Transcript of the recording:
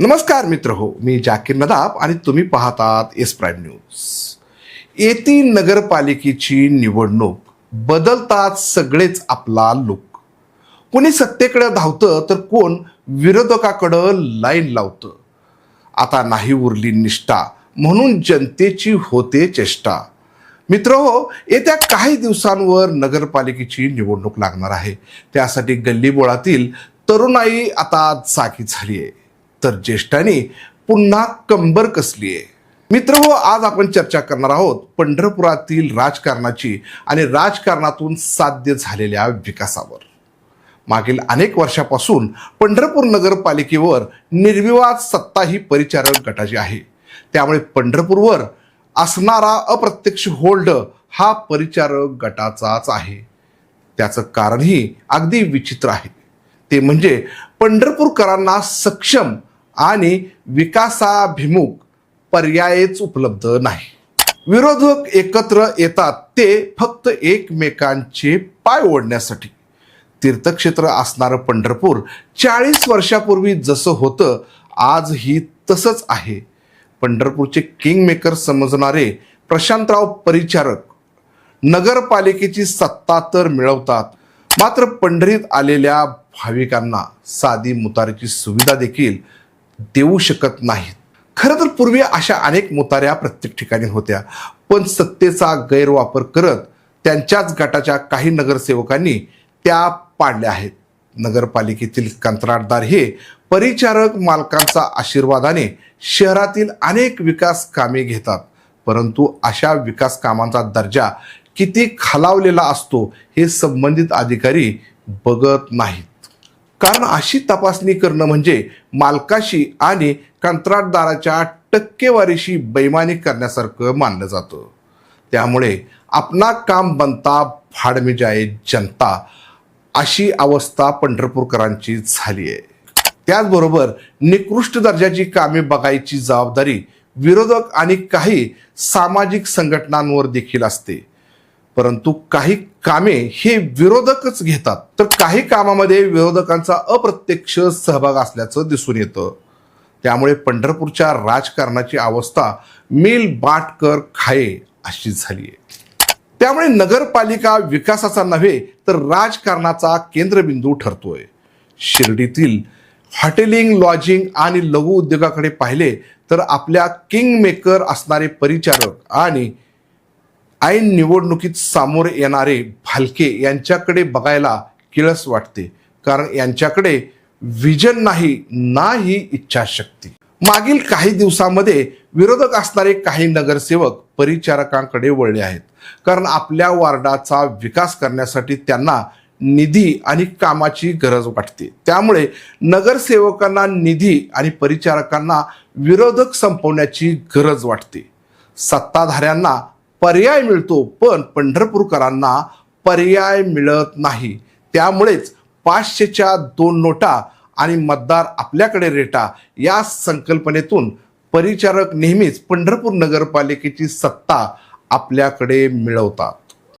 नमस्कार मित्र हो मी जाकीर नदाब आणि तुम्ही पाहतात एस प्राईम न्यूज. येती नगरपालिकेची निवडणूक बदलतात सगळेच आपला लुक. कोणी सत्तेकडे धावतं तर कोण विरोधकाकडं लाईन लावतं. आता नाही उरली निष्ठा म्हणून जनतेची होते चेष्टा. मित्र हो येत्या काही दिवसांवर नगरपालिकेची निवडणूक लागणार आहे. त्यासाठी गल्लीबोळातील तरुणाई आता जागी झाली आहे तर ज्येष्ठाने पुन्हा कंबर कसली आहे? मित्र हो आज आपण चर्चा करणार आहोत पंढरपुरातील राजकारणाची आणि राजकारणातून साध्य झालेल्या विकासावर. मागील अनेक वर्षापासून पंढरपूर नगरपालिकेवर निर्विवाद सत्ता ही परिचारक गटाची आहे. त्यामुळे पंढरपूरवर असणारा अप्रत्यक्ष होल्ड हा परिचारक गटाचाच आहे. त्याचं कारणही अगदी विचित्र आहे. ते म्हणजे पंढरपूरकरांना सक्षम आणि विकासाभिमुख पर्यायच उपलब्ध नाही. विरोधक एकत्र येतात ते फक्त एकमेकांचे पाय ओढण्यासाठी. तीर्थक्षेत्र असणारं पंढरपूर चाळीस वर्षापूर्वी जसं होतं आजही तसंच आहे. पंढरपूरचे किंगमेकर समजणारे प्रशांतराव परिचारक नगरपालिकेची सत्ता तर मिळवतात मात्र पंढरीत आलेल्या भाविकांना साधी मुतारीची सुविधा देखील देऊ शकत नाहीत. खरं तर पूर्वी अशा अनेक मुताऱ्या प्रत्येक ठिकाणी होत्या. पण सत्तेचा गैरवापर करत त्यांच्याच गटाच्या काही नगरसेवकांनी त्या पाडल्या आहेत. नगरपालिकेतील कंत्राटदार हे परिचारक मालकांचा आशीर्वादाने शहरातील अनेक विकास कामे घेतात. परंतु अशा विकास कामांचा दर्जा किती खालावलेला असतो हे संबंधित अधिकारी बघत नाहीत. कारण अशी तपासणी करणं म्हणजे मालकाशी आणि कंत्राटदाराच्या टक्केवारीशी बैमानी करण्यासारखं मानलं जातं. त्यामुळे आपला काम बनता फाड में जाए जनता अशी अवस्था पंढरपूरकरांची झाली आहे. त्याचबरोबर निकृष्ट दर्जाची कामे बघायची जबाबदारी विरोधक आणि काही सामाजिक संघटनांवर देखील असते. परंतु काही कामे हे विरोधकच घेतात. तर काही कामामध्ये विरोधकांचा अप्रत्यक्ष सहभाग असल्याचं दिसून येतं. त्यामुळे पंढरपूरच्या राजकारणाची अवस्था मिल बाटकर खाये अशी झाली आहे. त्यामुळे नगरपालिका विकासाचा नव्हे तर राजकारणाचा केंद्रबिंदू ठरतोय. शिर्डीतील हॉटेलिंग लॉजिंग आणि लघु उद्योगाकडे पाहिले तर आपल्या किंग मेकर असणारे परिचारक आणि ऐन निवडणुकीत सामोरे येणारे भालके यांच्याकडे बघायला किळस वाटते. कारण यांच्याकडे विजन नाही ना ही इच्छाशक्ती. मागील काही दिवसामध्ये विरोधक असणारे काही नगरसेवक परिचारकांकडे वळले आहेत. कारण आपल्या वार्डाचा विकास करण्यासाठी त्यांना निधी आणि कामाची गरज वाटते. त्यामुळे नगरसेवकांना निधी आणि परिचारकांना विरोधक संपवण्याची गरज वाटते. सत्ताधाऱ्यांना पर्याय मिळतो पण पंढरपूरकरांना पर्याय मिळत नाही. त्यामुळेच पाचशेच्या दोन नोटा आणि मतदार आपल्याकडे रेटा या संकल्पनेतून परिचारक नेहमीच पंढरपूर नगरपालिकेची सत्ता आपल्याकडे मिळवतात.